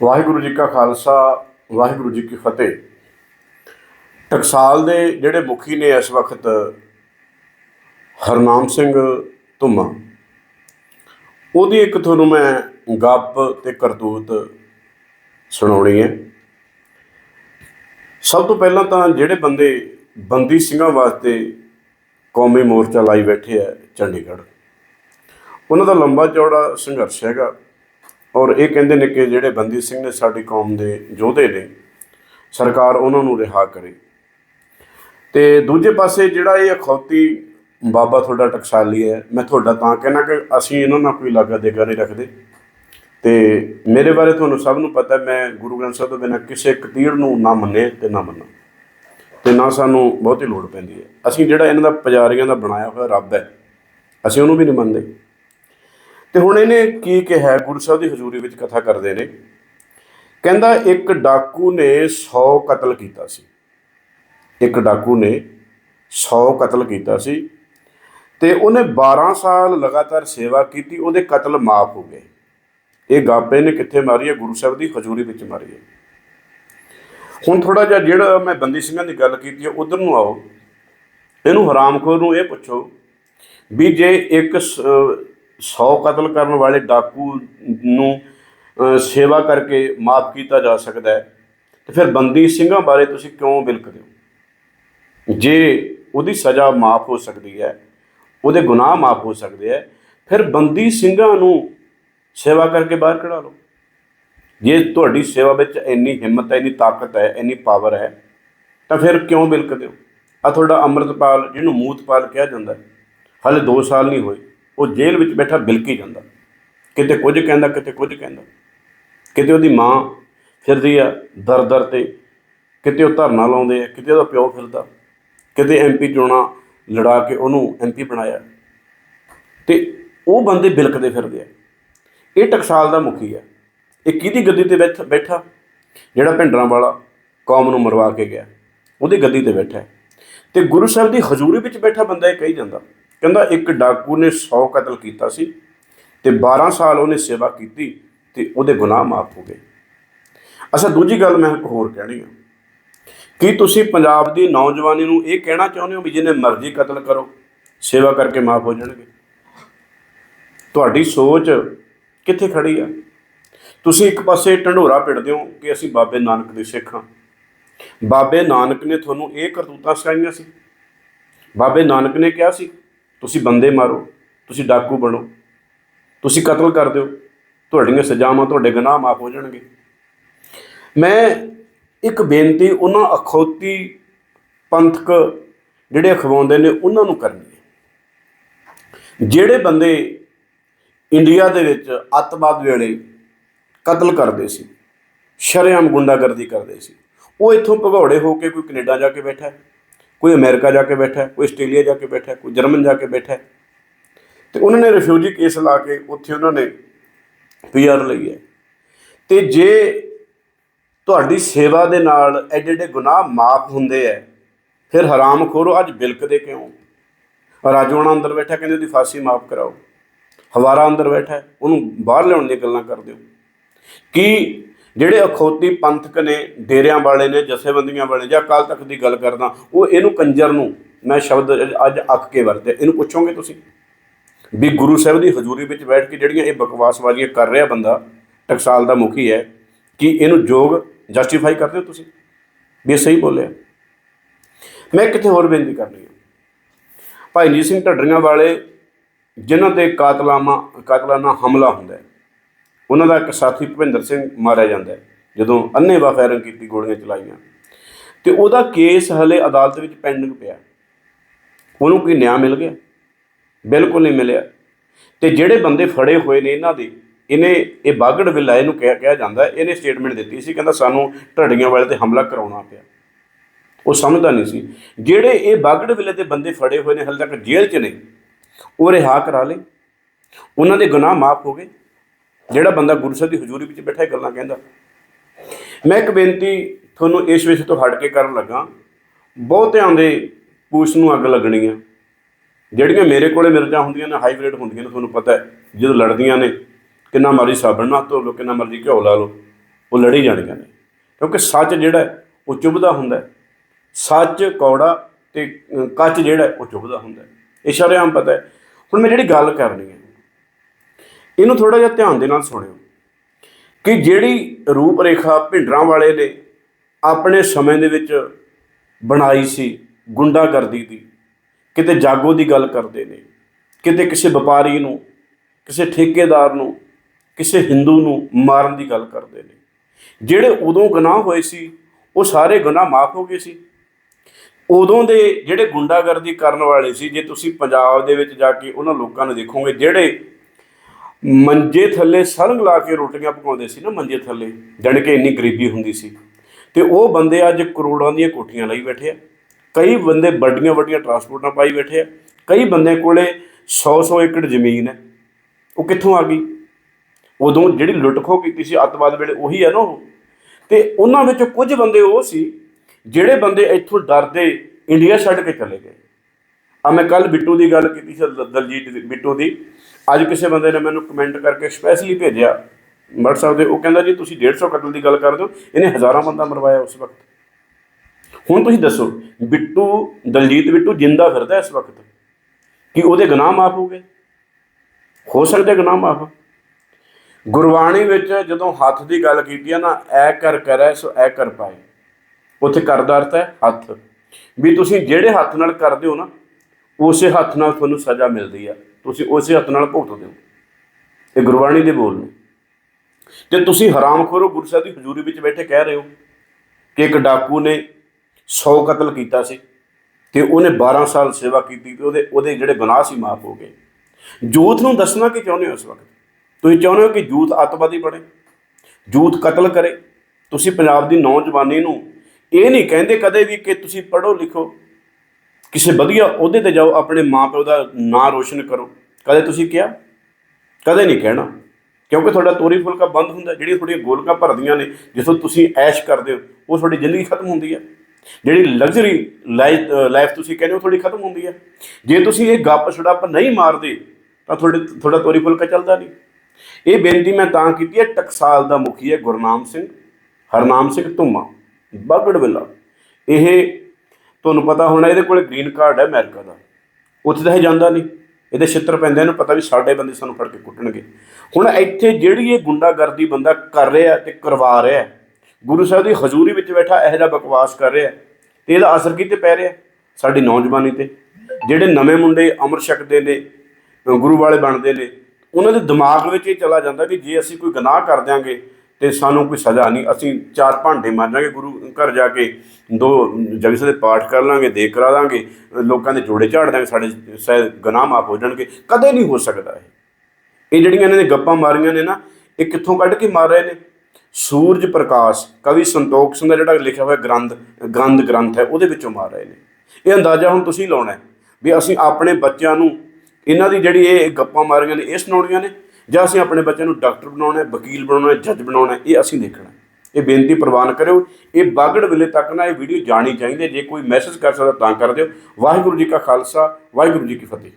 ਵਾਹਿਗੁਰੂ ਜੀ ਕਾ ਖਾਲਸਾ, ਵਾਹਿਗੁਰੂ ਜੀ ਕੀ ਫਤਿਹ। ਟਕਸਾਲ ਦੇ ਜਿਹੜੇ ਮੁਖੀ ਨੇ ਇਸ ਵਕਤ ਹਰਨਾਮ ਸਿੰਘ ਧੁੰਮਾ। ਉਹਦੀ ਇੱਕ ਤੁਹਾਨੂੰ ਮੈਂ ਗੱਪ ਤੇ ਕਰਤੂਤ ਸੁਣਾਉਣੀ ਹੈ। ਸਭ ਤੋਂ ਪਹਿਲਾਂ ਤਾਂ ਜਿਹੜੇ ਬੰਦੇ ਬੰਦੀ ਸਿੰਘਾਂ ਵਾਸਤੇ ਕੌਮੀ ਮੋਰਚਾ ਲਾਈ ਬੈਠੇ ਆ ਚੰਡੀਗੜ੍ਹ, ਉਹਨਾਂ ਦਾ ਲੰਬਾ ਚੌੜਾ ਸੰਘਰਸ਼ ਹੈਗਾ। ਔਰ ਇਹ ਕਹਿੰਦੇ ਨੇ ਕਿ ਜਿਹੜੇ ਬੰਦੀ ਸਿੰਘ ਨੇ ਸਾਡੀ ਕੌਮ ਦੇ ਯੋਧੇ ਨੇ, ਸਰਕਾਰ ਉਹਨਾਂ ਨੂੰ ਰਿਹਾ ਕਰੇ। ਤੇ ਦੂਜੇ ਪਾਸੇ ਜਿਹੜਾ ਇਹ ਅਖੌਤੀ ਬਾਬਾ ਤੁਹਾਡਾ ਟਕਸਾਲੀ ਹੈ, ਮੈਂ ਤੁਹਾਡਾ ਤਾਂ ਕਹਿਣਾ ਕਿ ਅਸੀਂ ਇਹਨਾਂ ਨਾਲ ਕੋਈ ਲਾਗਾ ਦੇਗਾ ਨਹੀਂ ਰੱਖਦੇ। ਤੇ ਮੇਰੇ ਬਾਰੇ ਤੁਹਾਨੂੰ ਸਭ ਨੂੰ ਪਤਾ ਮੈਂ ਗੁਰੂ ਗ੍ਰੰਥ ਸਾਹਿਬ ਤੋਂ ਬਿਨਾਂ ਕਿਸੇ ਕਤੀੜ ਨੂੰ ਨਾ ਮੰਨੇ ਤੇ ਨਾ ਮੰਨਾਂ। ਤੇ ਨਾ ਸਾਨੂੰ ਬਹੁਤੀ ਲੋੜ ਪੈਂਦੀ ਹੈ। ਅਸੀਂ ਜਿਹੜਾ ਇਹਨਾਂ ਦਾ ਪੁਜਾਰੀਆਂ ਦਾ ਬਣਾਇਆ ਹੋਇਆ ਰੱਬ ਹੈ, ਅਸੀਂ ਉਹਨੂੰ ਵੀ ਨਹੀਂ ਮੰਨਦੇ। ਤੇ ਹੁਣ ਇਹਨੇ ਕੀ ਕਿਹਾ? ਗੁਰੂ ਸਾਹਿਬ ਦੀ ਹਜ਼ੂਰੀ ਵਿੱਚ ਕਥਾ ਕਰਦੇ ਨੇ। ਕਹਿੰਦਾ, ਇੱਕ ਡਾਕੂ ਨੇ 100 ਕਤਲ ਕੀਤਾ ਸੀ। ਇੱਕ ਡਾਕੂ ਨੇ 100 ਕਤਲ ਕੀਤਾ ਸੀ ਤੇ ਉਹਨੇ 12 ਸਾਲ ਲਗਾਤਾਰ ਸੇਵਾ ਕੀਤੀ, ਉਹਦੇ ਕਤਲ ਮਾਫ ਹੋ ਗਏ। ਇਹ ਗਾਪੇ ਨੇ ਕਿੱਥੇ ਮਾਰੀ ਹੈ? ਗੁਰੂ ਸਾਹਿਬ ਦੀ ਹਜ਼ੂਰੀ ਵਿੱਚ ਮਾਰੀ ਹੈ। ਹੁਣ ਥੋੜਾ ਜਿਹਾ ਜਿਹੜਾ ਮੈਂ ਬੰਦੀ ਸਿੰਘਾਂ ਦੀ ਗੱਲ ਕੀਤੀ ਹੈ, ਉਧਰ ਨੂੰ ਆਓ। ਇਹਨੂੰ ਹਰਾਮਖੋਰ ਨੂੰ ਇਹ ਪੁੱਛੋ ਵੀ ਜੇ ਇੱਕ 100 ਕਤਲ ਕਰਨ ਵਾਲੇ ਡਾਕੂ ਨੂੰ ਸੇਵਾ ਕਰਕੇ ਮਾਫ ਕੀਤਾ ਜਾ ਸਕਦਾ ਹੈ। ਤੇ ਫਿਰ ਬੰਦੀ ਸਿੰਘਾਂ ਬਾਰੇ ਤੁਸੀਂ ਕਿਉਂ ਬਿਲਕਦੇ ਹੋ ਜੇ ਉਹਦੀ ਸਜ਼ਾ ਮਾਫ ਹੋ ਸਕਦੀ ਹੈ, ਉਹਦੇ ਗੁਨਾਹ ਮਾਫ ਹੋ ਸਕਦੇ ਹੈ, ਫਿਰ ਬੰਦੀ ਸਿੰਘਾਂ ਨੂੰ ਸੇਵਾ ਕਰਕੇ ਬਾਹਰ ਕਢਾ ਲਓ। ਜੇ ਤੁਹਾਡੀ ਸੇਵਾ ਵਿੱਚ ਇੰਨੀ ਹਿੰਮਤ ਹੈ, ਇੰਨੀ ਤਾਕਤ ਹੈ, ਇੰਨੀ ਪਾਵਰ ਹੈ, ਤਾਂ ਫਿਰ ਕਿਉਂ ਬਿਲਕਦੇ ਹੋ ਆ ਤੁਹਾਡਾ ਅੰਮ੍ਰਿਤਪਾਲ, ਜਿਹਨੂੰ ਮੂਤਪਾਲ ਕਿਹਾ ਜਾਂਦਾ ਹੈ, ਹਾਲੇ 2 ਸਾਲ ਨਹੀਂ ਹੋਏ। ਉਹ ਜੇਲ੍ਹ ਵਿੱਚ ਬੈਠਾ ਬਿਲਕੀ ਜਾਂਦਾ? ਕਿਤੇ ਕੁਝ ਕਹਿੰਦਾ, ਕਿਤੇ ਕੁਝ ਕਹਿੰਦਾ। ਕਿਤੇ ਉਹਦੀ ਮਾਂ ਫਿਰਦੀ ਆ ਦਰ ਦਰ ਤੇ, ਕਿਤੇ ਉਹ ਧਰਨਾ ਲਾਉਂਦੇ ਆ, ਕਿਤੇ ਉਹਦਾ ਪਿਓ ਫਿਰਦਾ, ਕਿਤੇ ਐਮਪੀ ਚੋਣਾਂ ਲੜਾ ਕੇ ਉਹਨੂੰ ਐਮਪੀ ਬਣਾਇਆ। ਤੇ ਉਹ ਬੰਦੇ ਬਿਲਕਦੇ ਫਿਰਦੇ ਆ। ਇਹ ਟਕਸਾਲ ਦਾ ਮੁਖੀ ਆ। ਇਹ ਕਿਹਦੀ ਗੱਦੀ ਤੇ ਬੈਠ- ਬੈਠਾ? ਜਿਹੜਾ ਭਿੰਡਰਾਂ ਵਾਲਾ ਕੌਮ ਨੂੰ ਮਰਵਾ ਕੇ ਗਿਆ। ਉਹਦੀ ਗੱਦੀ ਤੇ ਬੈਠਾ। ਹੈ। ਤੇ ਗੁਰੂ ਸਾਹਿਬ ਦੀ ਹਜ਼ੂਰੀ ਵਿੱਚ ਬੈਠਾ ਬੰਦਾ ਇਹ ਕਹੀ ਜਾਂਦਾ। ਕਹਿੰਦਾ ਇੱਕ ਡਾਕੂ ਨੇ 100 ਕਤਲ ਕੀਤਾ ਸੀ ਤੇ 12 ਸਾਲ ਉਹਨੇ ਸੇਵਾ ਕੀਤੀ ਤੇ ਉਹਦੇ ਗੁਨਾਹ ਮਾਫ ਹੋ ਗਏ। ਅੱਛਾ, ਦੂਜੀ ਗੱਲ ਮੈਂ ਇੱਕ ਹੋਰ ਕਹਿਣੀ ਆ। ਕੀ ਤੁਸੀਂ ਪੰਜਾਬ ਦੀ ਨੌਜਵਾਨੀ ਨੂੰ ਇਹ ਕਹਿਣਾ ਚਾਹੁੰਦੇ ਹੋ ਵੀ ਜਿਹਨੇ ਮਰਜ਼ੀ ਕਤਲ ਕਰੋ, ਸੇਵਾ ਕਰਕੇ ਮਾਫ ਹੋ ਜਾਣਗੇ? ਤੁਹਾਡੀ ਸੋਚ ਕਿੱਥੇ ਖੜੀ ਆ? ਤੁਸੀਂ ਇੱਕ ਪਾਸੇ ਢੰਡੋਰਾ ਪਿੜਦੇ ਹੋ ਕਿ ਅਸੀਂ ਬਾਬੇ ਨਾਨਕ ਦੇ ਸਿੱਖ ਹਾਂ। ਬਾਬੇ ਨਾਨਕ ਨੇ ਤੁਹਾਨੂੰ ਇਹ ਕਰਤੂਤਾਂ ਸਿਖਾਈਆਂ ਸੀ। ਬਾਬੇ ਨਾਨਕ ਨੇ ਕਿਹਾ ਸੀ ਤੁਸੀਂ ਬੰਦੇ ਮਾਰੋ, ਤੁਸੀਂ ਡਾਕੂ ਬਣੋ, ਤੁਸੀਂ ਕਤਲ ਕਰ ਦਿਓ, ਤੁਹਾਡੀਆਂ ਸਜ਼ਾਵਾਂ ਤੁਹਾਡੇ ਗੁਨਾਹ ਮਾਫ ਹੋ ਜਾਣਗੇ। ਮੈਂ ਇੱਕ ਬੇਨਤੀ ਉਹਨਾਂ ਅਖੌਤੀ ਪੰਥਕ ਜਿਹੜੇ ਅਖਵਾਉਂਦੇ ਨੇ, ਉਹਨਾਂ ਨੂੰ ਕਰਨੀ ਹੈ। ਜਿਹੜੇ ਬੰਦੇ ਇੰਡੀਆ ਦੇ ਵਿੱਚ ਅੱਤਵਾਦ ਵੇਲੇ ਕਤਲ ਕਰਦੇ ਸੀ, ਸ਼ਰੇਆਮ ਗੁੰਡਾਗਰਦੀ ਕਰਦੇ ਸੀ, ਉਹ ਇੱਥੋਂ ਭਗੌੜੇ ਹੋ ਕੇ ਕੋਈ ਕੈਨੇਡਾ ਜਾ ਕੇ ਬੈਠਾ ਹੈ। ਕੋਈ ਅਮਰੀਕਾ ਜਾ ਕੇ ਬੈਠਾ, ਕੋਈ ਆਸਟ੍ਰੇਲੀਆ ਜਾ ਕੇ ਬੈਠਾ, ਕੋਈ ਜਰਮਨ ਜਾ ਕੇ ਬੈਠਾ। ਹੈ ਤੇ ਉਹਨਾਂ ਨੇ ਰਿਫਿਊਜੀ ਕੇਸ ਲਾ ਕੇ ਉੱਥੇ ਉਹਨਾਂ ਨੇ ਪੀਆਰ ਲਈ ਹੈ। ਤੇ ਜੇ ਤੁਹਾਡੀ ਸੇਵਾ ਦੇ ਨਾਲ ਐਡੇ ਐਡੇ ਗੁਨਾਹ ਮਾਫ ਹੁੰਦੇ ਐ ਫਿਰ ਹਰਾਮ ਖੋਰੋ ਅੱਜ ਬਿਲਕਦੇ ਕਿਉਂ? ਰਾਜਵਾਨਾ ਅੰਦਰ ਬੈਠਾ, ਕਹਿੰਦੇ ਉਹਦੀ ਫਾਂਸੀ ਮਾਫ ਕਰਾਓ। ਹਵਾਰਾ ਅੰਦਰ ਬੈਠਾ, ਉਹਨੂੰ ਬਾਹਰ ਲਿਆਉਣ ਦੀਆਂ ਗੱਲਾਂ ਕਰਦੇ ਹੋ। ਕੀ ਜਿਹੜੇ ਅਖੌਤੀ ਪੰਥਕ ਨੇ, ਡੇਰਿਆਂ ਵਾਲੇ ਨੇ, ਜਥੇਬੰਦੀਆਂ ਵਾਲੇ ਜਾਂ ਅਕਾਲ ਤਖ਼ਤ ਦੀ ਗੱਲ ਕਰਦਾ, ਉਹ ਇਹਨੂੰ ਕੰਜਰ ਨੂੰ ਮੈਂ ਸ਼ਬਦ ਅੱਜ ਅੱਕ ਕੇ ਵਰਤਿਆ ਇਹਨੂੰ ਪੁੱਛੋਗੇ ਤੁਸੀਂ? ਵੀ ਗੁਰੂ ਸਾਹਿਬ ਦੀ ਹਜ਼ੂਰੀ ਵਿੱਚ ਬੈਠ ਕੇ ਜਿਹੜੀਆਂ ਇਹ ਬਕਵਾਸਬਾਜ਼ੀਆਂ ਕਰ ਰਿਹਾ ਬੰਦਾ, ਟਕਸਾਲ ਦਾ ਮੁਖੀ ਹੈ, ਕਿ ਇਹਨੂੰ ਯੋਗ ਜਸਟੀਫਾਈ ਕਰਦੇ ਹੋ ਤੁਸੀਂ? ਵੀ ਸਹੀ ਬੋਲਿਆ। ਮੈਂ ਕਿਤੇ ਹੋਰ ਬੇਨਤੀ ਕਰਨੀ ਹੈ। ਭਾਈ ਜੀ ਸਿੰਘ ਢੱਡਰੀਆਂ ਵਾਲੇ, ਜਿਨ੍ਹਾਂ ਤੇ ਕਾਤਲਾਮਾ ਕਾਤਲਾਨਾ ਹਮਲਾ ਹੁੰਦਾ ਹੈ ਉਹਨਾਂ ਦਾ ਇੱਕ ਸਾਥੀ ਭੁਪਿੰਦਰ ਸਿੰਘ ਮਾਰਿਆ ਜਾਂਦਾ ਹੈ, ਜਦੋਂ ਅੰਨ੍ਹੇਵਾਹ ਫਾਇਰਿੰਗ ਕੀਤੀ ਗੋਲੀਆਂ ਚਲਾਈਆਂ। ਤੇ ਉਹਦਾ ਕੇਸ ਹਲੇ ਅਦਾਲਤ ਵਿੱਚ ਪੈਂਡਿੰਗ ਪਿਆ। ਉਹਨੂੰ ਕੋਈ ਨਿਆਂ ਮਿਲ ਗਿਆ? ਬਿਲਕੁਲ ਨਹੀਂ ਮਿਲਿਆ। ਤੇ ਜਿਹੜੇ ਬੰਦੇ ਫੜੇ ਹੋਏ ਨੇ ਇਹਨਾਂ ਦੇ, ਇਹਨੇ ਇਹ ਬਾਗੜ ਵਿਲਾ ਇਹਨੂੰ ਕਿਹਾ ਕਿਹਾ ਜਾਂਦਾ ਇਹਨੇ ਸਟੇਟਮੈਂਟ ਦਿੱਤੀ ਸੀ, ਕਹਿੰਦਾ ਸਾਨੂੰ ਢੱਡੀਆਂ ਵਾਲੇ ਤੇ ਹਮਲਾ ਕਰਾਉਣਾ ਪਿਆ। ਉਹ ਸਮਝਦਾ ਨਹੀਂ ਸੀ। ਜਿਹੜੇ ਇਹ ਬਾਗੜ ਵਿਲੇ ਦੇ ਬੰਦੇ ਫੜੇ ਹੋਏ ਨੇ, ਹਲੇ ਤੱਕ ਜੇਲ੍ਹ 'ਚ ਨੇ, ਉਹ ਰਿਹਾ ਕਰਾ ਲਏ। ਉਹਨਾਂ ਦੇ ਗੁਨਾਹ ਮਾਫ ਹੋ ਗਏ। ਜਿਹੜਾ ਬੰਦਾ ਗੁਰੂ ਸਾਹਿਬ ਦੀ ਹਜ਼ੂਰੀ ਵਿੱਚ ਬੈਠਾ ਇਹ ਗੱਲਾਂ ਕਹਿੰਦਾ। ਮੈਂ ਇੱਕ ਬੇਨਤੀ ਤੁਹਾਨੂੰ ਇਸ ਵਿਸ਼ੇ ਤੋਂ ਹਟ ਕੇ ਕਰਨ ਲੱਗਾ। ਬਹੁਤਿਆਂ ਦੇ ਪੂਛ ਨੂੰ ਅੱਗ ਲੱਗਣੀ ਆ ਜਿਹੜੀਆਂ ਮੇਰੇ ਕੋਲੇ ਮਿਰਜ਼ਾਂ ਹੁੰਦੀਆਂ ਨੇ, ਹਾਈਬ੍ਰਿਡ ਹੁੰਦੀਆਂ ਨੇ, ਤੁਹਾਨੂੰ ਪਤਾ ਹੈ, ਜਦੋਂ ਲੜਦੀਆਂ ਨੇ, ਕਿੰਨਾ ਮਰਜ਼ੀ ਸਾਬਣ ਨਾਲ ਧੋ ਲਓ, ਕਿੰਨਾ ਮਰਜ਼ੀ ਘਿਓ ਲਾ ਲਓ, ਉਹ ਲੜੀ ਜਾਣੀਆਂ ਨੇ। ਕਿਉਂਕਿ ਸੱਚ ਜਿਹੜਾ ਉਹ ਚੁਭਦਾ ਹੁੰਦਾ ਸੱਚ, ਕੌੜਾ ਤੇ ਕੱਚ ਜਿਹੜਾ ਉਹ ਚੁਭਦਾ ਹੁੰਦਾ ਹੈ। ਇਹ ਸ਼ਰੇਆਮ ਪਤਾ ਹੈ। ਹੁਣ ਮੈਂ ਜਿਹੜੀ ਗੱਲ ਕਰਨੀ ਹੈ ਇਹਨੂੰ ਥੋੜਾ ਜਿਹਾ ਧਿਆਨ ਦੇ ਨਾਲ ਸੁਣਿਓ ਕਿ ਜਿਹੜੀ ਰੂਪ ਰੇਖਾ ਭਿੰਡਰਾਂ ਵਾਲੇ ਨੇ ਆਪਣੇ ਸਮੇਂ ਦੇ ਵਿੱਚ ਬਣਾਈ ਸੀ, ਗੁੰਡਾਗਰਦੀ ਦੀ, ਕਿਤੇ ਜਾਗੋ ਦੀ ਗੱਲ ਕਰਦੇ ਨੇ, ਕਿਤੇ ਕਿਸੇ ਵਪਾਰੀ ਨੂੰ, ਕਿਸੇ ਠੇਕੇਦਾਰ ਨੂੰ, ਕਿਸੇ ਹਿੰਦੂ ਨੂੰ ਮਾਰਨ ਦੀ ਗੱਲ ਕਰਦੇ ਨੇ। ਜਿਹੜੇ ਉਦੋਂ ਗੁਨਾਹ ਹੋਏ ਸੀ, ਉਹ ਸਾਰੇ ਗੁਨਾਹ ਮਾਫ ਹੋ ਗਏ ਸੀ। ਉਦੋਂ ਦੇ ਜਿਹੜੇ ਗੁੰਡਾਗਰਦੀ ਕਰਨ ਵਾਲੇ ਸੀ, ਜੇ ਤੁਸੀਂ ਪੰਜਾਬ ਦੇ ਵਿੱਚ ਜਾ ਕੇ ਉਹਨਾਂ ਲੋਕਾਂ ਨੂੰ ਦੇਖੋਗੇ, ਜਿਹੜੇ ਮੰਜੇ ਥੱਲੇ ਸਰੰਗ ਲਾ ਕੇ ਰੋਟੀਆਂ ਪਕਾਉਂਦੇ ਸੀ ਨਾ ਮੰਜੇ ਥੱਲੇ, ਜਾਣੀ ਕਿ ਇੰਨੀ ਗਰੀਬੀ ਹੁੰਦੀ ਸੀ। ਤੇ ਉਹ ਬੰਦੇ ਅੱਜ ਕਰੋੜਾਂ ਦੀਆਂ ਕੋਠੀਆਂ ਲਈ ਬੈਠੇ ਆ। ਕਈ ਬੰਦੇ ਵੱਡੀਆਂ ਵੱਡੀਆਂ ਟਰਾਂਸਪੋਰਟਾਂ ਪਾਈ ਬੈਠੇ ਆ। ਕਈ ਬੰਦੇ ਕੋਲੇ 100-100 ਏਕੜ ਜ਼ਮੀਨ ਹੈ। ਉਹ ਕਿੱਥੋਂ ਆ ਗਈ? ਉਦੋਂ ਜਿਹੜੀ ਲੁੱਟ ਖੋਹ ਕੀਤੀ ਸੀ ਅੱਤਵਾਦ ਵੇਲੇ ਉਹੀ ਹੈ ਨਾ ਉਹ। ਤੇ ਉਹਨਾਂ ਵਿੱਚੋਂ ਕੁਝ ਬੰਦੇ ਉਹ ਸੀ, ਜਿਹੜੇ ਬੰਦੇ ਇੱਥੋਂ ਡਰਦੇ ਇੰਡੀਆ ਛੱਡ ਕੇ ਚਲੇ ਗਏ। ਆ ਮੈਂ ਕੱਲ ਬਿੱਟੂ ਦੀ ਗੱਲ ਕੀਤੀ ਸੀ, ਦਲਜੀਤ ਬਿੱਟੂ ਦੀ। ਅੱਜ ਕਿਸੇ ਬੰਦੇ ਨੇ ਮੈਨੂੰ ਕਮੈਂਟ ਕਰਕੇ ਸਪੈਸ਼ਲੀ ਭੇਜਿਆ WhatsApp ਤੇ ਉਹ ਕਹਿੰਦਾ ਜੀ ਤੁਸੀਂ 150 ਕਤਲ ਦੀ ਗੱਲ ਕਰਦੇ ਹੋ, ਇਹਨੇ ਹਜ਼ਾਰਾਂ ਬੰਦਾ ਮਰਵਾਇਆ ਉਸ ਵਕਤ। ਹੁਣ ਤੁਸੀਂ ਦੱਸੋ, ਬਿੱਟੂ, ਦਲਜੀਤ ਬਿੱਟੂ ਜਿੰਦਾ ਫਿਰਦਾ ਇਸ ਵਕਤ, ਕਿ ਉਹਦੇ ਗੁਨਾਹ ਮਾਫ ਹੋ ਗਏ? ਹੋ ਸਕਦੇ ਗੁਨਾਹ ਮਾਫ? ਗੁਰਬਾਣੀ ਵਿੱਚ ਜਦੋਂ ਹੱਥ ਦੀ ਗੱਲ ਕੀਤੀ ਹੈ ਨਾ, ਐ ਕਰ ਕਰੈ, ਸੋ ਐ ਕਰ ਪਾਏ। ਉੱਥੇ ਕਰ ਦਾ ਅਰਥ ਹੈ ਹੱਥ। ਵੀ ਤੁਸੀਂ ਜਿਹੜੇ ਹੱਥ ਨਾਲ ਕਰਦੇ ਹੋ ਨਾ, ਉਸੇ ਹੱਥ ਨਾਲ ਤੁਹਾਨੂੰ ਸਜ਼ਾ ਮਿਲਦੀ ਆ। ਤੁਸੀਂ ਉਸੇ ਹੱਥ ਨਾਲ ਭੁਗਤਦੇ ਹੋ। ਇਹ ਗੁਰਬਾਣੀ ਦੇ ਬੋਲ ਨੇ। ਤੇ ਤੁਸੀਂ ਹਰਾਮਖੋਰੋ ਗੁਰੂ ਸਾਹਿਬ ਦੀ ਹਜ਼ੂਰੀ ਵਿੱਚ ਬੈਠੇ ਕਹਿ ਰਹੇ ਹੋ ਕਿ ਇੱਕ ਡਾਕੂ ਨੇ 100 ਕਤਲ ਕੀਤਾ ਸੀ ਤੇ ਉਹਨੇ 12 ਸਾਲ ਸੇਵਾ ਕੀਤੀ ਤੇ ਉਹਦੇ ਉਹਦੇ ਜਿਹੜੇ ਗੁਨਾਹ ਸੀ ਮਾਫ ਹੋ ਗਏ। ਜੂਥ ਨੂੰ ਦੱਸਣਾ ਕਿ ਚਾਹੁੰਦੇ ਹੋ ਇਸ ਵਕਤ? ਤੁਸੀਂ ਚਾਹੁੰਦੇ ਹੋ ਕਿ ਜੂਥ ਅੱਤਵਾਦੀ ਬਣੇ? ਜੂਥ ਕਤਲ ਕਰੇ? ਤੁਸੀਂ ਪੰਜਾਬ ਦੀ ਨੌਜਵਾਨੀ ਨੂੰ ਇਹ ਨਹੀਂ ਕਹਿੰਦੇ ਕਦੇ ਵੀ ਕਿ ਤੁਸੀਂ ਪੜ੍ਹੋ ਲਿਖੋ ਕਿਸੇ ਵਧੀਆ ਅਹੁਦੇ ਤੇ ਜਾਓ, ਆਪਣੇ ਮਾਪਿਓ ਦਾ ਨਾਂ ਰੋਸ਼ਨ ਕਰੋ। ਕਦੇ ਤੁਸੀਂ ਕਿਹਾ? ਕਦੇ ਨਹੀਂ ਕਹਿਣਾ। ਕਿਉਂਕਿ ਤੁਹਾਡਾ ਤੋਰੀ ਫੁਲਕਾ ਬੰਦ ਹੁੰਦਾ, ਜਿਹੜੀਆਂ ਤੁਹਾਡੀਆਂ ਗੋਲਕਾਂ ਭਰਦੀਆਂ ਨੇ, ਜਿੱਥੋਂ ਤੁਸੀਂ ਐਸ਼ ਕਰਦੇ ਹੋ, ਉਹ ਤੁਹਾਡੀ ਜ਼ਿੰਦਗੀ ਖਤਮ ਹੁੰਦੀ ਹੈ ਜਿਹੜੀ ਲਗਜ਼ਰੀ ਲਾਈਫ ਤੁਸੀਂ ਕਹਿੰਦੇ ਹੋ ਤੁਹਾਡੀ ਖਤਮ ਹੁੰਦੀ ਹੈ ਜੇ ਤੁਸੀਂ ਇਹ ਗੱਪ ਛੜੱਪ ਨਹੀਂ ਮਾਰਦੇ, ਤਾਂ ਤੁਹਾਡੇ, ਤੁਹਾਡਾ ਤੋਰੀ ਫੁਲਕਾ ਚੱਲਦਾ ਨਹੀਂ। ਇਹ ਬੇਨਤੀ ਮੈਂ ਤਾਂ ਕੀਤੀ ਹੈ ਟਕਸਾਲ ਦਾ ਮੁਖੀ ਹੈ ਗੁਰਨਾਮ ਸਿੰਘ, ਹਰਨਾਮ ਸਿੰਘ ਧੁੰਮਾ, ਬਾਗੜ ਵਿਲਾ ਇਹ ਤੁਹਾਨੂੰ ਪਤਾ ਹੋਣਾ ਇਹਦੇ ਕੋਲ ਗ੍ਰੀਨ ਕਾਰਡ ਹੈ ਅਮਰੀਕਾ ਦਾ। ਉੱਥੇ ਤਾਂ ਇਹ ਜਾਂਦਾ ਨਹੀਂ। ਇਹਦੇ ਛਿੱਤਰ ਪੈਂਦੇ ਇਹਨੂੰ ਪਤਾ ਵੀ ਸਾਡੇ ਬੰਦੇ ਸਾਨੂੰ ਫੜ ਕੇ ਕੁੱਟਣਗੇ। ਹੁਣ ਇੱਥੇ ਜਿਹੜੀ ਇਹ ਗੁੰਡਾਗਰਦੀ ਬੰਦਾ ਕਰ ਰਿਹਾ ਤੇ ਕਰਵਾ ਰਿਹਾ ਗੁਰੂ ਸਾਹਿਬ ਦੀ ਹਜ਼ੂਰੀ ਵਿੱਚ ਬੈਠਾ, ਇਹੋ ਜਿਹਾ ਬਕਵਾਸ ਕਰ ਰਿਹਾ ਤੇ ਇਹਦਾ ਅਸਰ ਕਿਤੇ ਪੈ ਰਿਹਾ ਸਾਡੀ ਨੌਜਵਾਨੀ ਤੇ। ਜਿਹੜੇ ਨਵੇਂ ਮੁੰਡੇ ਅਮਰ ਛਕਦੇ ਨੇ, ਗੁਰੂ ਵਾਲੇ ਬਣਦੇ ਨੇ, ਉਹਨਾਂ ਦੇ ਦਿਮਾਗ ਵਿੱਚ ਇਹ ਚਲਾ ਜਾਂਦਾ ਕਿ ਜੇ ਅਸੀਂ ਕੋਈ ਗੁਨਾਹ ਕਰ ਦਿਆਂਗੇ ਤੇ ਸਾਨੂੰ ਕੋਈ ਸਜ਼ਾ ਨਹੀਂ। ਅਸੀਂ ਚਾਰ ਭਾਂਡੇ ਮਾਰਾਂਗੇ ਗੁਰੂ ਘਰ ਜਾ ਕੇ ਦੋ ਜਗਤ ਦੇ ਪਾਠ ਕਰ ਲਾਂਗੇ ਦੇਖ ਕਰਾ ਦਾਂਗੇ ਲੋਕਾਂ ਦੇ ਜੋੜੇ ਝਾੜ ਦਾਂਗੇ, ਸਾਡੇ ਸਹਿ ਗੁਨਾਹ ਮਾਫ ਹੋ ਜਾਣਗੇ। ਕਦੇ ਨਹੀਂ ਹੋ ਸਕਦਾ ਇਹ। ਇਹ ਜਿਹੜੀਆਂ ਇਹਨਾਂ ਨੇ ਗੱਪਾਂ ਮਾਰੀਆਂ ਨੇ ਨਾ, ਇਹ ਕਿੱਥੋਂ ਕੱਢ ਕੇ ਮਾਰ ਰਹੇ ਨੇ? ਸੂਰਜ ਪ੍ਰਕਾਸ਼, ਕਵੀ ਸੰਤੋਖ ਸਿੰਘ ਦਾ ਜਿਹੜਾ ਲਿਖਿਆ ਹੋਇਆ ਗ੍ਰੰਥ ਗੰਧ ਗ੍ਰੰਥ ਹੈ, ਉਹਦੇ ਵਿੱਚੋਂ ਮਾਰ ਰਹੇ ਨੇ। ਇਹ ਅੰਦਾਜ਼ਾ ਹੁਣ ਤੁਸੀਂ ਲਾਉਣਾ ਵੀ ਅਸੀਂ ਆਪਣੇ ਬੱਚਿਆਂ ਨੂੰ, ਇਹਨਾਂ ਦੀ ਜਿਹੜੀ ਇਹ ਗੱਪਾਂ ਮਾਰੀਆਂ ਨੇ, ਇਹ ਸੁਣਾਉਣੀਆਂ ਨੇ ਜਾਂ ਅਸੀਂ ਆਪਣੇ ਬੱਚਿਆਂ ਨੂੰ ਡਾਕਟਰ ਬਣਾਉਣਾ ਹੈ, ਵਕੀਲ ਬਣਾਉਣਾ ਹੈ, ਜੱਜ ਬਣਾਉਣਾ ਹੈ, ਇਹ ਅਸੀਂ ਦੇਖਣਾ ਇਹ ਬੇਨਤੀ ਪ੍ਰਵਾਨ ਕਰਿਓ। ਇਹ ਬਾਗੜ ਵੇਲੇ ਤੱਕ ਨਾ ਇਹ ਵੀਡੀਓ ਜਾਣੀ ਚਾਹੀਦੀ ਹੈ। ਜੇ ਕੋਈ ਮੈਸੇਜ ਕਰ ਸਕਦਾ ਤਾਂ ਕਰ ਦਿਓ। ਵਾਹਿਗੁਰੂ ਜੀ ਕਾ ਖਾਲਸਾ, ਵਾਹਿਗੁਰੂ ਜੀ ਕੀ ਫਤਿਹ।